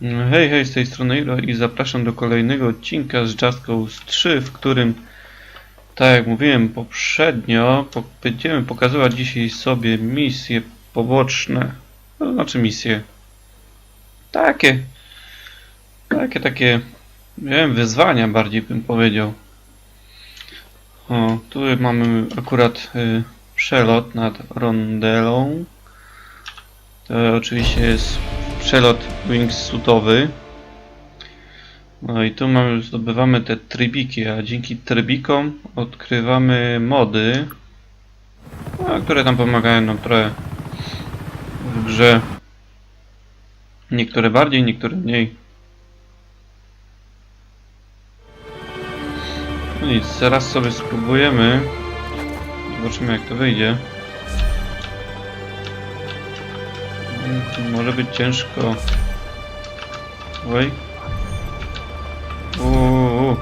Hej, hej, z tej strony Ilo i zapraszam do kolejnego odcinka z Just Cause 3, w którym, tak jak mówiłem poprzednio, po będziemy pokazywać dzisiaj sobie misje poboczne, to znaczy misje takie, takie, takie, nie wiem, wyzwania bardziej bym powiedział. O, tu mamy akurat y, przelot nad rondelą. To oczywiście jest przelot wingsuitowy. No i tu mamy, zdobywamy te trybiki, a dzięki trybikom odkrywamy mody, no, które nam pomagają nam trochę w grze. Niektóre bardziej, niektóre mniej. No nic, teraz sobie spróbujemy. Zobaczymy jak to wyjdzie. Może być ciężko. Oj. Uuu.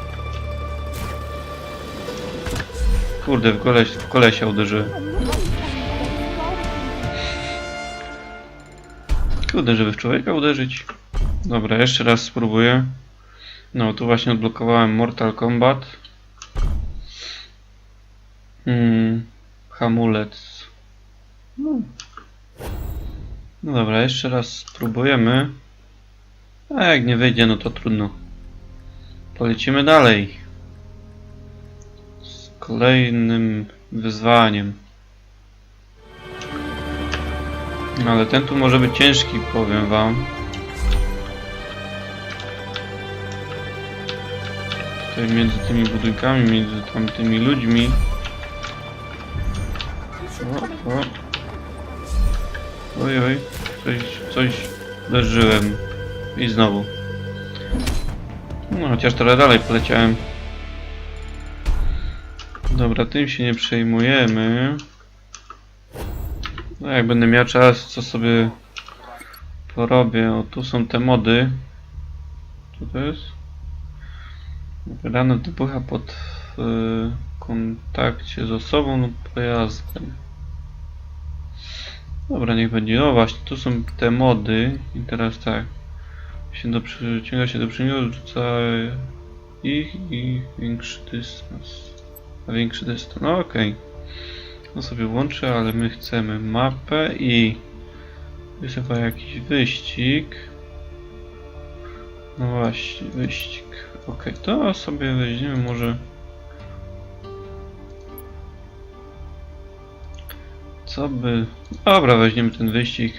Kurde, w, koleś, w kolesia uderzyłem. Kurde, żeby w człowieka uderzyć. Dobra, jeszcze raz spróbuję. No, tu właśnie odblokowałem Mortal Kombat. Hmm, hamulec. No. No dobra, jeszcze raz spróbujemy. A jak nie wyjdzie, no to trudno. Polecimy dalej. Z kolejnym wyzwaniem. Ale ten tu może być ciężki, powiem wam. Tutaj między tymi budynkami, między tamtymi ludźmi. O, o. Oj, oj, coś, coś uderzyłem. I znowu. No, chociaż trochę dalej poleciałem. Dobra, tym się nie przejmujemy. No, jak będę miał czas, co sobie porobię. O, tu są te mody. Co to jest? Wydane wybucha pod w kontakcie z osobą lub pojazdem. Dobra, niech będzie. No właśnie, tu są te mody. I teraz tak. Się do, przyciąga się do przedmiotu, rzuca ich i większy dystans. A większy dystans. No okej. No sobie włączę, ale my chcemy mapę i jest chyba jakiś wyścig. No właśnie, wyścig. Okej, to sobie weźmiemy może Co by... Dobra, weźmiemy ten wyścig.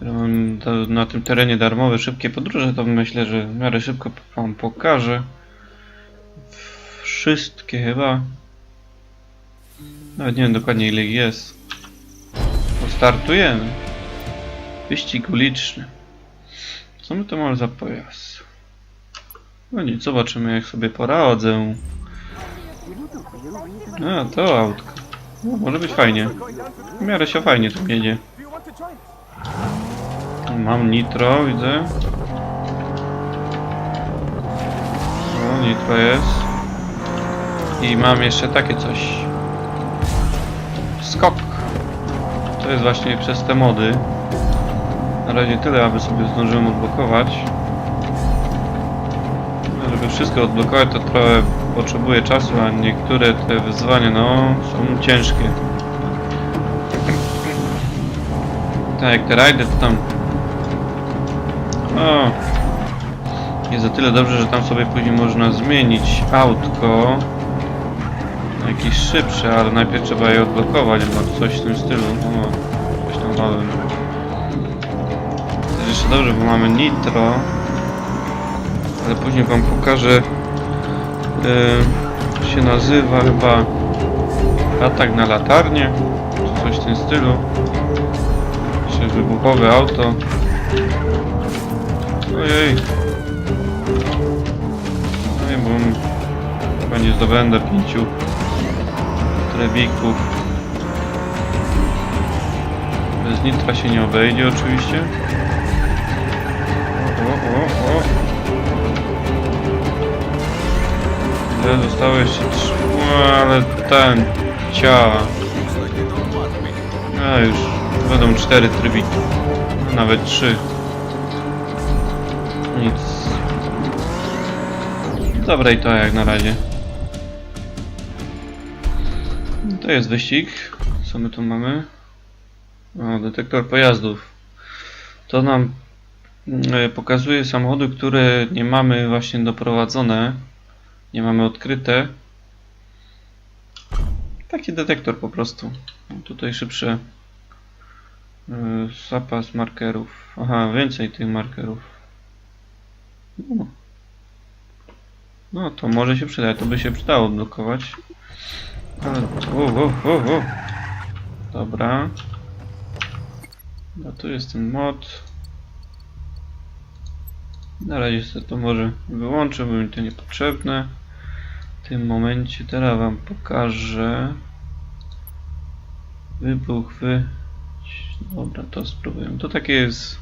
mam na tym terenie darmowe, szybkie podróże, to myślę, że w miarę szybko wam pokażę. Wszystkie chyba. Nawet nie wiem dokładnie ile ich jest. To startujemy. Wyścig uliczny. Co my to mamy za pojazd? No nic, zobaczymy jak sobie poradzę. A, to autko. No, może być fajnie. W miarę się fajnie tu jedzie. Mam nitro, widzę. O, nitro jest. I mam jeszcze takie coś. Skok. To jest właśnie przez te mody. Na razie tyle, aby sobie zdążyłem odblokować. No, wszystko odblokować, to trochę potrzebuje czasu, a niektóre te wyzwania, no, są ciężkie. Tak, jak te rajdy, to tam... O! Jest o tyle dobrze, że tam sobie później można zmienić autko na jakieś szybsze, ale najpierw trzeba je odblokować, bo coś w tym stylu. O, coś tam. To jest jeszcze dobrze, bo mamy nitro. Ale później wam pokażę Yy, się nazywa chyba atak na latarnię, czy coś w tym stylu. Czy wybuchowe auto. Ojej. No i bo chyba nie zdobędę pięciu trebików. Bez nitra się nie obejdzie oczywiście. O, o, o. Ile zostało jeszcze trzy... O, ale ten... ciała. A już będą cztery trybiki. Nawet trzy. Nic. Dobra i to jak na razie. To jest wyścig. Co my tu mamy? O, detektor pojazdów. To nam mm, pokazuje samochody, które nie mamy właśnie doprowadzone. Nie mamy odkryte. Taki detektor po prostu. Tutaj szybsze yy, zapas markerów. Aha, więcej tych markerów. No. no to może się przydać, to by się przydało odblokować. Ale... O, o, o, o. Dobra. No tu jest ten mod. Na razie sobie to może wyłączę, bo mi to niepotrzebne. Tym momencie teraz wam pokażę. Wybuch, wy... Dobra, to spróbujemy. To takie jest...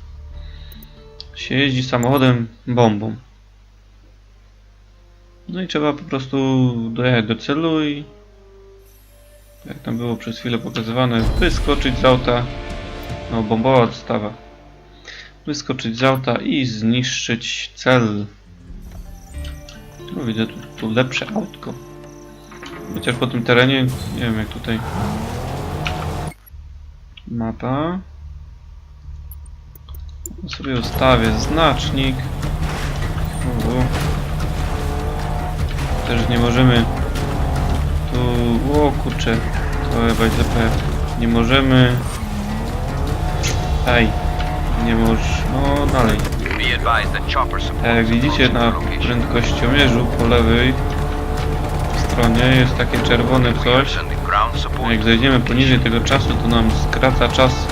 się jeździ samochodem bombą. No i trzeba po prostu dojechać do celu i jak tam było przez chwilę pokazywane, wyskoczyć z auta. No, bombowa odstawa. Wyskoczyć z auta i zniszczyć cel. No widzę tu, tu lepsze autko. Chociaż po tym terenie, nie wiem jak tutaj. Mapa. sobie ustawię znacznik. U. Też nie możemy tu... O kurczę, to chyba ZP. Nie możemy... Aj, nie możesz... No dalej. Jak widzicie na prędkościomierzu po lewej stronie jest takie czerwone coś. Jak zejdziemy poniżej tego czasu, to nam skraca czas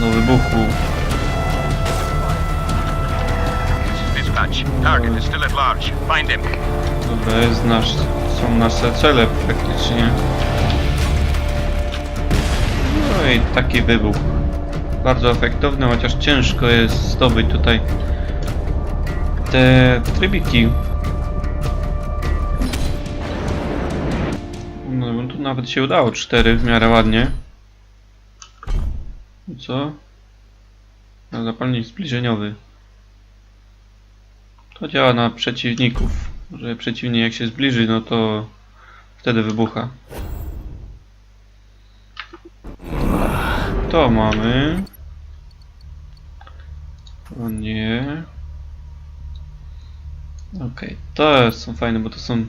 do wybuchu. Dobra, jest nasz, są nasze cele praktycznie. No i taki wybuch. Bardzo efektowny, chociaż ciężko jest zdobyć tutaj te trybiki. No tu nawet się udało, cztery w miarę ładnie. Co? Zapalnik zbliżeniowy. To działa na przeciwników, że przeciwnik jak się zbliży, no to wtedy wybucha. To mamy. O nie. Okej, to są fajne, bo to są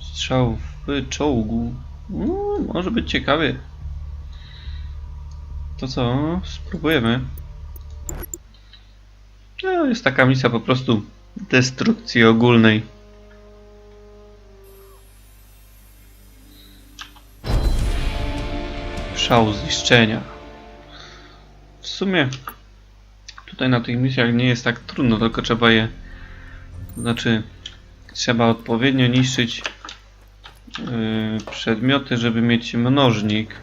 strzał w czołgu. No, może być ciekawie. To co? Spróbujemy. No, jest taka misja po prostu destrukcji ogólnej. Szał zniszczenia. W sumie tutaj na tych misjach nie jest tak trudno, tylko trzeba je znaczy trzeba odpowiednio niszczyć yy, przedmioty, żeby mieć mnożnik.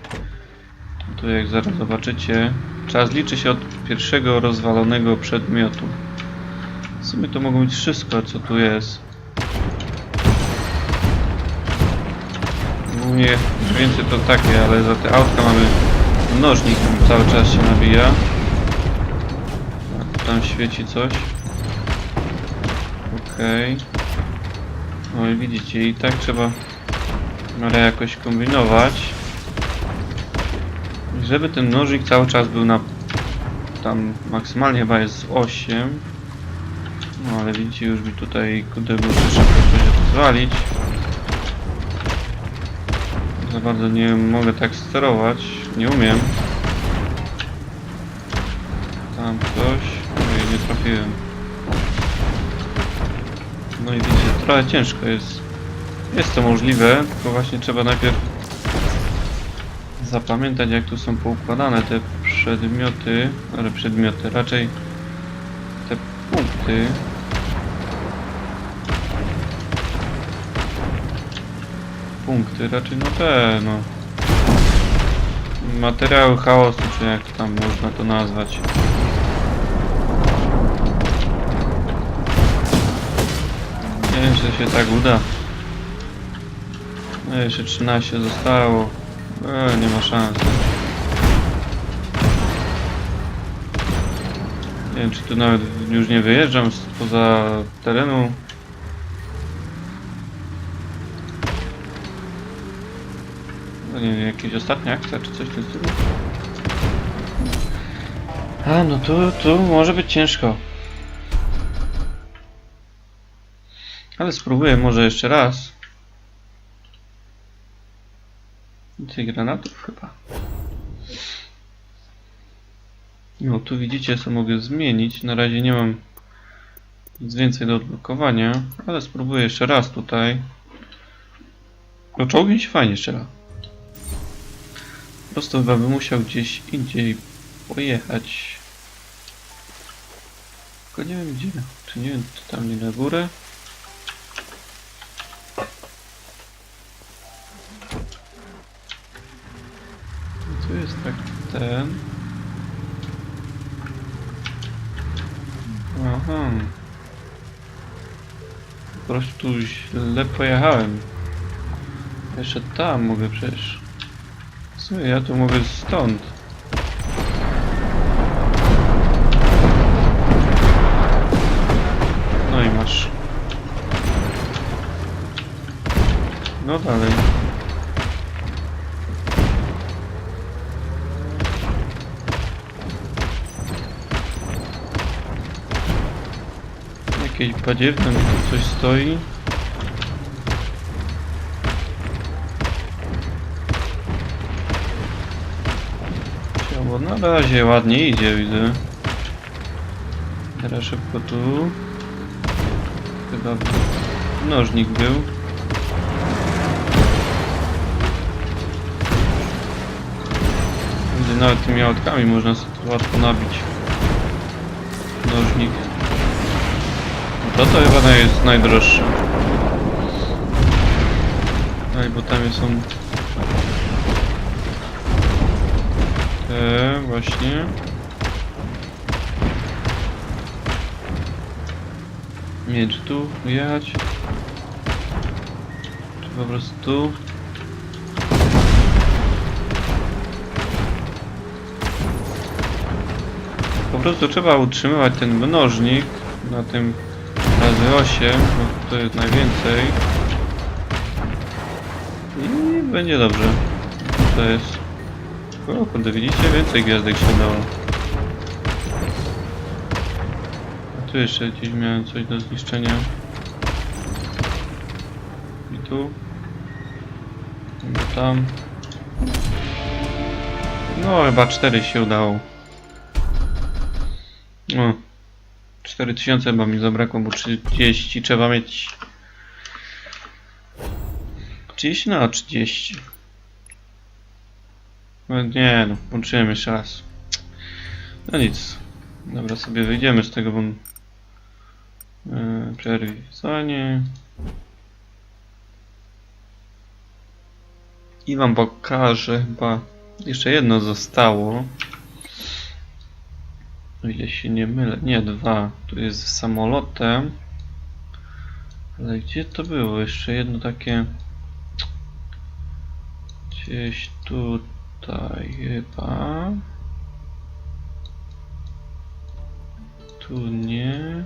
Tu jak zaraz zobaczycie, czas liczy się od pierwszego rozwalonego przedmiotu. W sumie to mogą być wszystko, co tu jest. Głównie więcej to takie, ale za te autka mamy mnożnik, który cały czas się nabija. Tam świeci coś. Okej. No i widzicie, i tak trzeba miarę jakoś kombinować. Żeby ten nożyk cały czas był na... Tam maksymalnie chyba jest 8. No ale widzicie, już mi tutaj kurde muszę szybko coś zwalić. Za bardzo nie mogę tak sterować. Nie umiem. Tam coś. Ojej, nie trafiłem. No i widzicie, trochę ciężko jest. Jest to możliwe, tylko właśnie trzeba najpierw zapamiętać jak tu są poukładane te przedmioty, ale przedmioty, raczej te punkty. Punkty, raczej no te, no. Materiały chaosu, czy jak tam można to nazwać. Wiem, czy się tak uda. No jeszcze 13 zostało. E, nie ma szans. Nie wiem, czy tu nawet już nie wyjeżdżam spoza terenu. No nie wiem, jakieś ostatnia akcja, czy coś w tym stylu? A, no tu, tu może być ciężko. Ale spróbuję może jeszcze raz. Więcej granatów chyba. No tu widzicie co mogę zmienić. Na razie nie mam nic więcej do odblokowania, ale spróbuję jeszcze raz tutaj. No czołgiem się fajnie strzela. Po prostu chyba bym musiał gdzieś indziej pojechać. Tylko nie wiem gdzie. Czy nie wiem, czy tam nie na górę? Tu jest tak ten. Aha. Po prostu źle pojechałem. Jeszcze tam mogę przecież. W sumie ja tu mogę stąd. Badziewne mi tu coś stoi. Bo na razie ładnie idzie, widzę. Teraz szybko tu. Chyba nożnik był. Nawet tymi autkami można łatwo nabić. Nożnik. To to chyba jest najdroższe. Ej, bo tam są... Te właśnie. Nie czy tu jechać? Czy po prostu tu? Po prostu trzeba utrzymywać ten mnożnik na tym razy 8, bo to jest najwięcej. I będzie dobrze. To jest... O, kurde, widzicie? Więcej gwiazdek się dało. A tu jeszcze gdzieś miałem coś do zniszczenia. I tu. I tam. No, chyba 4 się udało. O. 4000 chyba mi zabrakło, bo 30 trzeba mieć. 30 na 30. No nie no, włączyłem jeszcze raz. No nic. Dobra, sobie wyjdziemy z tego, bo... Yy, przerwanie. I wam pokażę, chyba jeszcze jedno zostało. O ile się nie mylę. Nie, dwa. Tu jest samolotem. Ale gdzie to było? Jeszcze jedno takie... Gdzieś tutaj chyba. Tu nie.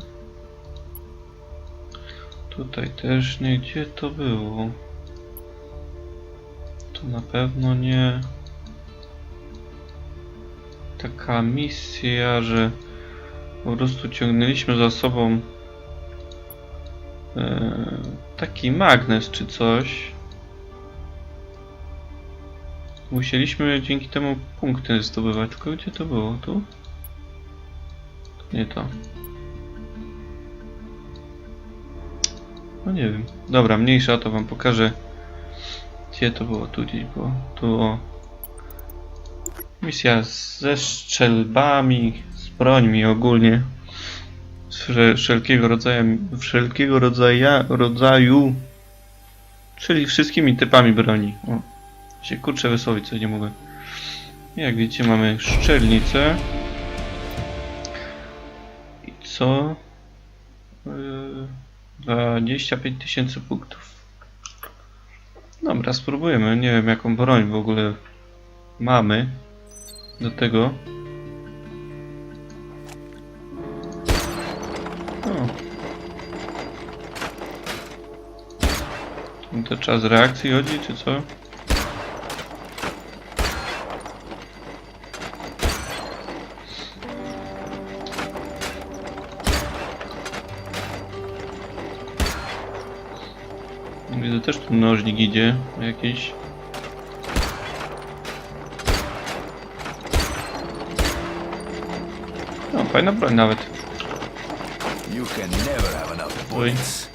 Tutaj też nie. Gdzie to było? Tu na pewno nie taka misja, że po prostu ciągnęliśmy za sobą e, taki magnes czy coś. Musieliśmy dzięki temu punkty zdobywać. Tylko gdzie to było? Tu? Nie to. No nie wiem. Dobra, mniejsza to wam pokażę. Gdzie to było? Tu gdzieś było. Tu o. Misja ze strzelbami, z brońmi ogólnie. Z wszel- wszelkiego rodzaju, wszelkiego rodzaju, rodzaju, czyli wszystkimi typami broni. O, się kurczę wysłowić, co nie mogę. Jak widzicie mamy szczelnicę. I co? Yy, 25 tysięcy punktów. Dobra, spróbujemy. Nie wiem jaką broń w ogóle mamy do tego. O. To czas reakcji chodzi, czy co? Widzę też tu mnożnik idzie jakiś. Fajna broń nawet. You can never have enough bullets.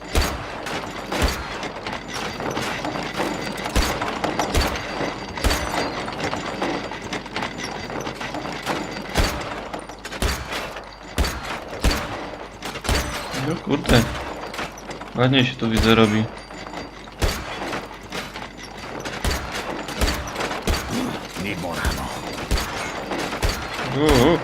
No kurde. Ładnie się tu widzę robi. Need more ammo. Uuu.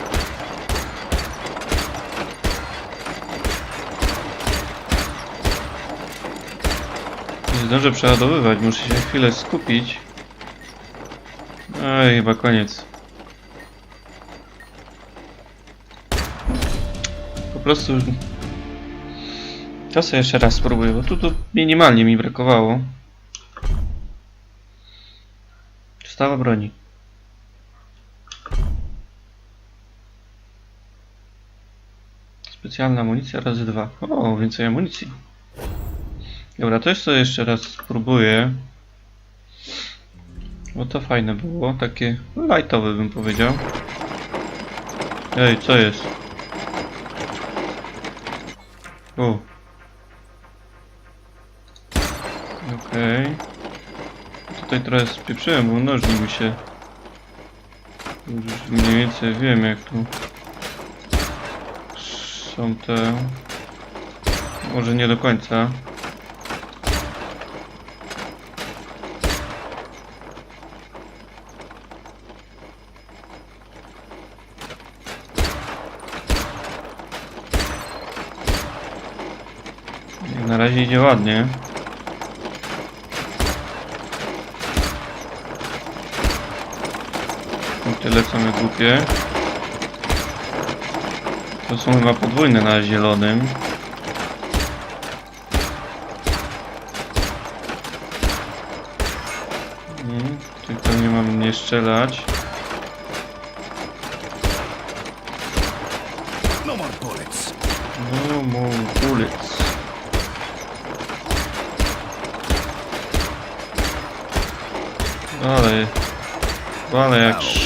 Zdążę przeładowywać, muszę się chwilę skupić. Ej, chyba koniec. Po prostu... To sobie jeszcze raz spróbuję, bo tu, tu minimalnie mi brakowało. Stawa broni. Specjalna amunicja razy dwa. O, więcej amunicji. Dobra, to jeszcze jeszcze raz spróbuję. Bo to fajne było, takie lightowe bym powiedział. Ej, co jest? O. Okej. Tutaj trochę spieprzyłem, bo nożnik mi się... Już mniej więcej wiem jak tu są te... Może nie do końca. Na razie idzie ładnie. Punkty lecą jak głupie. To są chyba podwójne na zielonym. Mm, Tylko nie mam nie strzelać.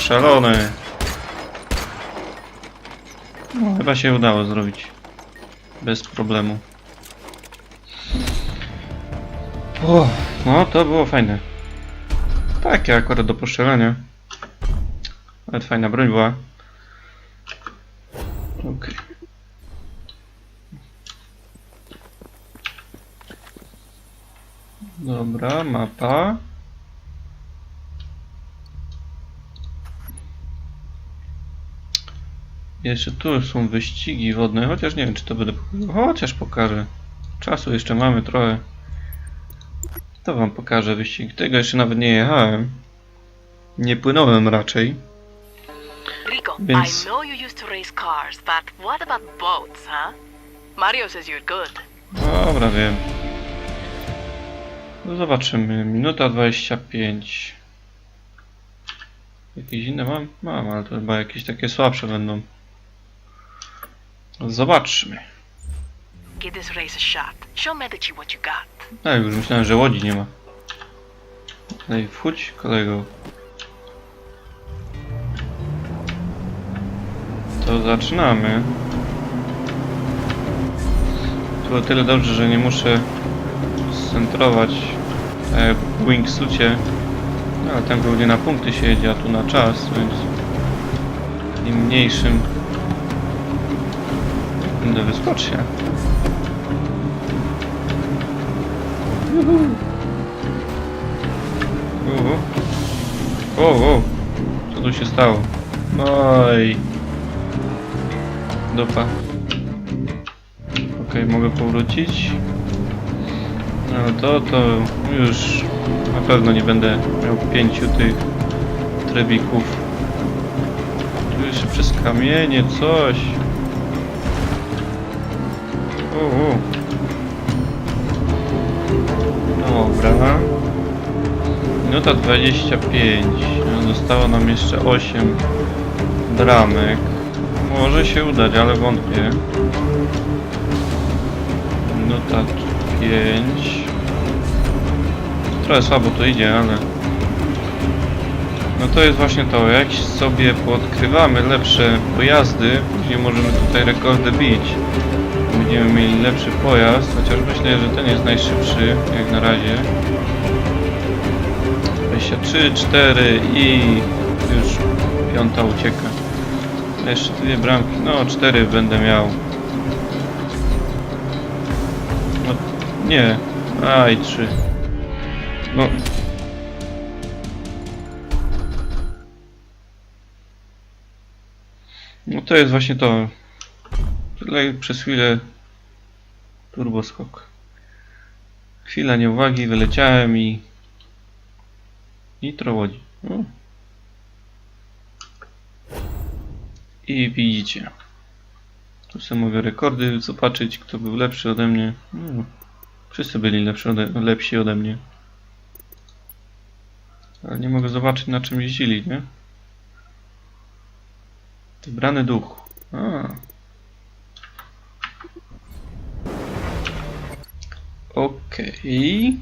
Szalony. No, chyba się udało zrobić. Bez problemu. O, no to było fajne. Takie akurat do postrzelania. Nawet fajna broń była. Okej. Dobra, mapa. Jeszcze tu są wyścigi wodne, chociaż nie wiem czy to będę pokazywał. Chociaż pokażę. Czasu jeszcze mamy trochę. To wam pokażę wyścig. Tego jeszcze nawet nie jechałem. Nie płynąłem raczej. Rico, Więc- I know you used to race cars, but what about boats, huh? Mario says you're good. Dobra, wiem. No zobaczymy. Minuta 25. Jakieś inne mam? Mam, ale to chyba jakieś takie słabsze będą. Zobaczmy. Give this race a shot. Show Medici what you got. No już myślałem, że łodzi nie ma. No i wchódź kolego. To zaczynamy. To o tyle dobrze, że nie muszę scentrować e, w wingsucie. No, ale tam głównie na punkty się jedzie, a tu na czas, więc im mniejszym będę wyskocznie. Uhu. O, o, co tu się stało? Oj. Dupa. Okej, mogę powrócić. No to, to już na pewno nie będę miał pięciu tych trebików. Tu jeszcze przez kamienie coś. Dobra. Minuta 25. No, Zostało nam jeszcze 8 bramek. Może się udać, ale wątpię. Minuta 5. Trochę słabo to idzie, ale... No to jest właśnie to, jak sobie podkrywamy lepsze pojazdy, później możemy tutaj rekordy bić. Będziemy mieli lepszy pojazd, chociaż myślę, że ten jest najszybszy, jak na razie. 23, 4 i już piąta ucieka. Jeszcze dwie bramki, no 4 będę miał. No, nie, a i 3. No. To jest właśnie to. Tyle przez chwilę turboskok. Chwila nieuwagi, wyleciałem i nitro łodzi. O. I widzicie. Tu sobie mogę rekordy zobaczyć, kto był lepszy ode mnie. No. Wszyscy byli lepsi ode, lepsi ode mnie. Ale nie mogę zobaczyć na czym jeździli, nie? Wybrany duch. A. Okej.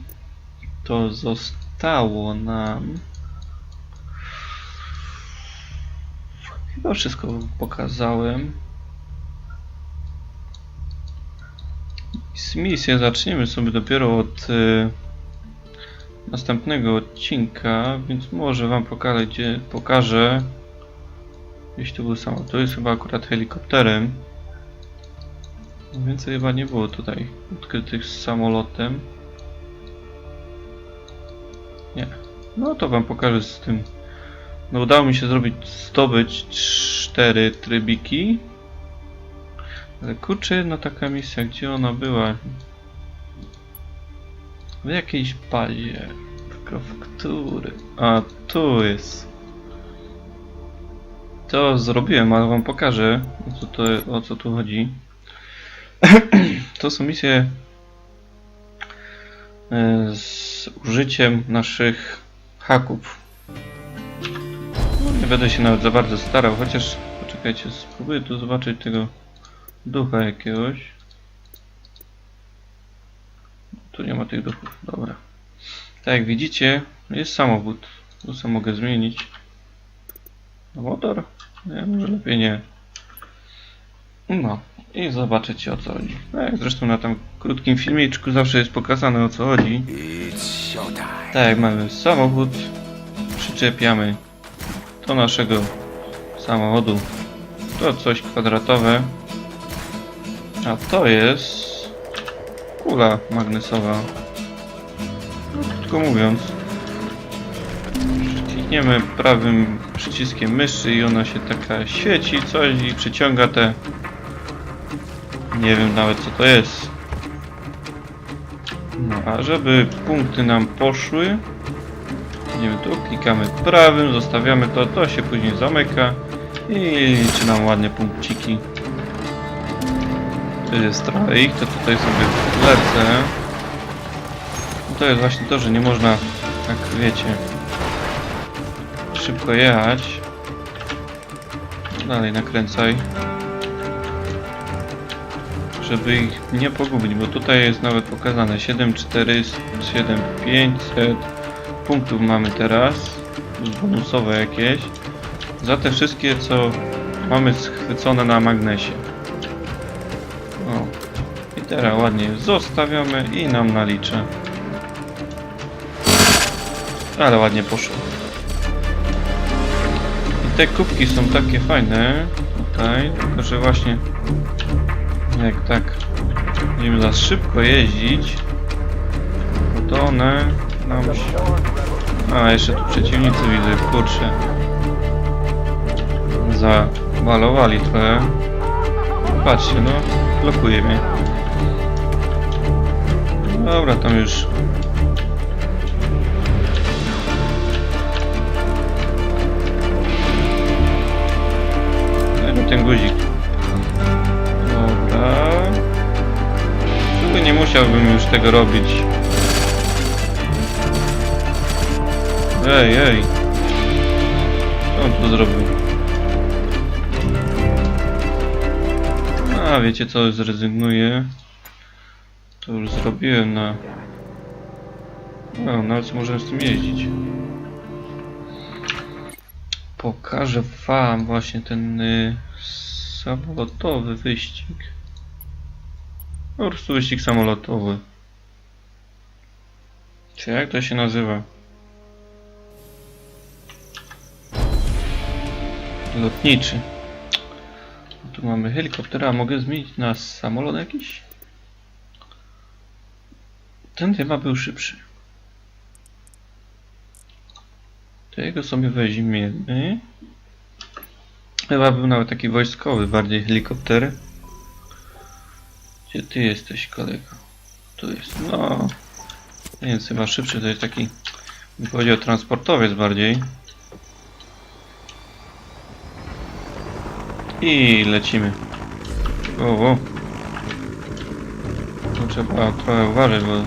To zostało nam. Chyba wszystko pokazałem. Misję zaczniemy sobie dopiero od y, następnego odcinka, więc może wam pokażę, gdzie pokażę. Gdzieś tu był samo. To jest chyba akurat helikopterem. Więcej chyba nie było tutaj odkrytych z samolotem. Nie. No to wam pokażę z tym. No udało mi się zrobić, zdobyć cztery trybiki. Ale kurczę, jedna taka misja, gdzie ona była? W jakiejś bazie. Tylko w który? A, tu jest. To zrobiłem, ale wam pokażę, o co, to, o co tu chodzi. to są misje e, z użyciem naszych haków. Nie będę się nawet za bardzo starał, chociaż poczekajcie, spróbuję tu zobaczyć tego ducha jakiegoś. Tu nie ma tych duchów, dobra. Tak jak widzicie, jest samochód. Tu sobie mogę zmienić. Motor? Nie, może lepiej nie. No i zobaczycie o co chodzi. No jak zresztą na tam krótkim filmiczku zawsze jest pokazane o co chodzi. Tak jak mamy samochód, przyczepiamy do naszego samochodu to coś kwadratowe. A to jest kula magnesowa. No, krótko mówiąc, klikniemy prawym przyciskiem myszy i ona się taka świeci coś i przyciąga te nie wiem nawet co to jest. No a żeby punkty nam poszły Idziemy tu, klikamy prawym, zostawiamy to, to się później zamyka i liczy nam ładnie punkciki. To jest trochę ich, to tutaj sobie lecę. To jest właśnie to, że nie można, tak wiecie, szybko jechać. Dalej nakręcaj. Żeby ich nie pogubić, bo tutaj jest nawet pokazane 7400, 7500 punktów mamy teraz, bonusowe jakieś, za te wszystkie, co mamy schwycone na magnesie. O. I teraz ładnie zostawiamy i nam nalicza. Ale ładnie poszło. Te kubki są takie fajne tutaj, tylko że właśnie jak tak będziemy za szybko jeździć, to one nam się... A, jeszcze tu przeciwnicy widzę, kurczę. Zawalowali trochę. Patrzcie, no, blokuje mnie. Dobra, tam już... ten guzik. Dobra. Tu nie musiałbym już tego robić. Ej, ej. Co on tu zrobił? A, wiecie co, zrezygnuję. To już zrobiłem na... No, nawet możemy z tym jeździć. Pokażę wam właśnie ten y, samolotowy wyścig. Po prostu wyścig samolotowy. Czy jak to się nazywa? Lotniczy. Tu mamy helikoptera, mogę zmienić na samolot jakiś? Ten chyba był szybszy. Tego sobie weźmiemy. Chyba był nawet taki wojskowy, bardziej helikopter. Gdzie ty jesteś, kolego? Tu jest. No. Więc chyba szybszy to jest taki. Bym powiedział transportowiec bardziej. I lecimy. O, o. Tu trzeba trochę uważać, bo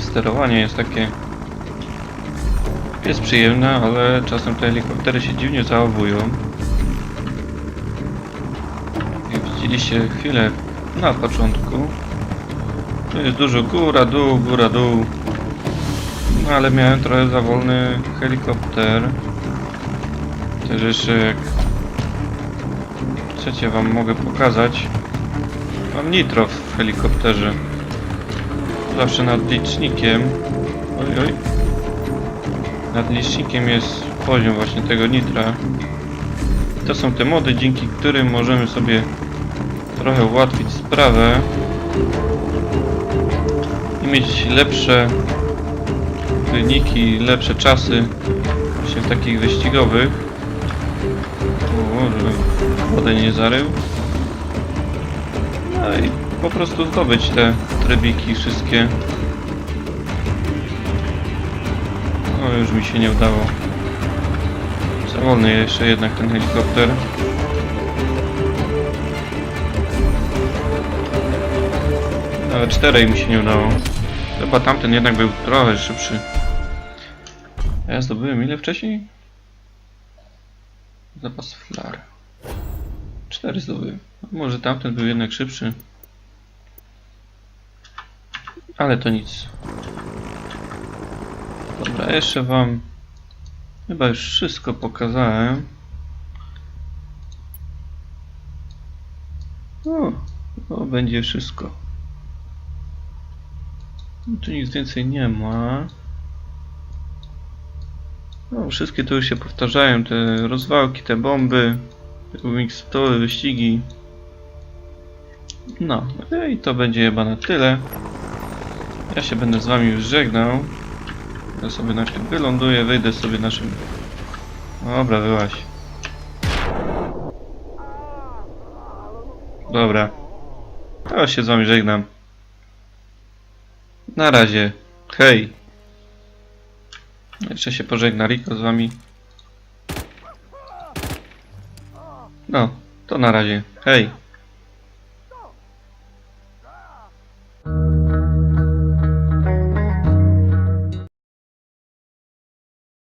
sterowanie jest takie jest przyjemne, ale czasem te helikoptery się dziwnie zachowują. Jak widzieliście chwilę na początku, tu jest dużo góra, dół, góra, dół. No ale miałem trochę za wolny helikopter. Też jeszcze jak chcecie wam mogę pokazać. Mam nitro w helikopterze. Zawsze nad licznikiem. Oj, oj. Nad licznikiem jest poziom właśnie tego nitra. To są te mody, dzięki którym możemy sobie trochę ułatwić sprawę i mieć lepsze wyniki, lepsze czasy właśnie w takich wyścigowych. O, żeby wodę nie zarył. No i po prostu zdobyć te trybiki wszystkie. Już mi się nie udało. Za wolny jeszcze jednak ten helikopter. Nawet czterej mi się nie udało. Chyba tamten jednak był trochę szybszy. Ja zdobyłem ile wcześniej? Zapas flar. Cztery zdobyłem. Może tamten był jednak szybszy. Ale to nic. Dobra, jeszcze wam chyba już wszystko pokazałem. O, będzie wszystko. Tu nic więcej nie ma. No, wszystkie tu już się powtarzają, te rozwałki, te bomby, mikstowe wyścigi. No, i to będzie chyba na tyle. Ja się będę z wami już żegnał. Ja sobie na wyląduję, wyjdę sobie naszym... Dobra, wyłaś. Dobra. To się z wami żegnam. Na razie. Hej. Jeszcze się pożegna Riko z wami. No, to na razie. Hej.